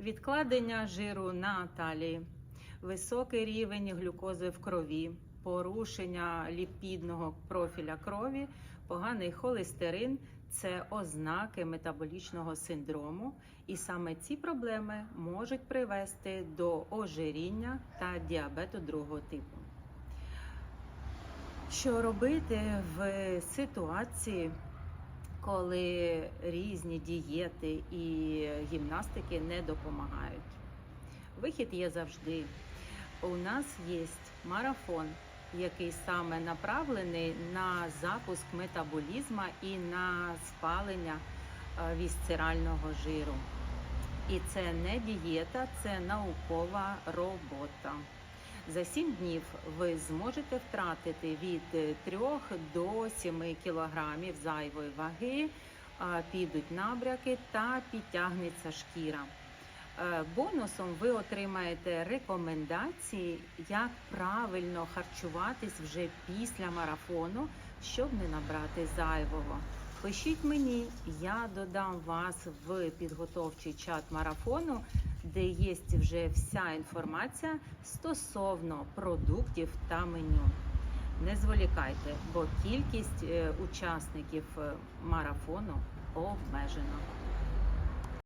відкладення жиру на талії, високий рівень глюкози в крові, порушення ліпідного профіля крові, поганий холестерин це ознаки метаболічного синдрому, і саме ці проблеми можуть привести до ожиріння та діабету другого типу. Що робити в ситуації, коли різні дієти і гімнастики не допомагають? Вихід є завжди. У нас є марафон, який саме направлений на запуск метаболізму і на спалення е, вісцерального жиру. І це не дієта, це наукова робота. За 7 днів ви зможете втратити від 3 до 7 кілограмів зайвої ваги, підуть набряки та підтягнеться шкіра. Е, Бонусом ви отримаєте рекомендації, як правильно харчуватись вже після марафону, щоб не набрати зайвого. Пишіть мені, я додам вас в підготовчий чат марафону, де є вже вся інформація стосовно продуктів та меню. Не зволікайте, бо кількість е, учасників е, марафону обмежена.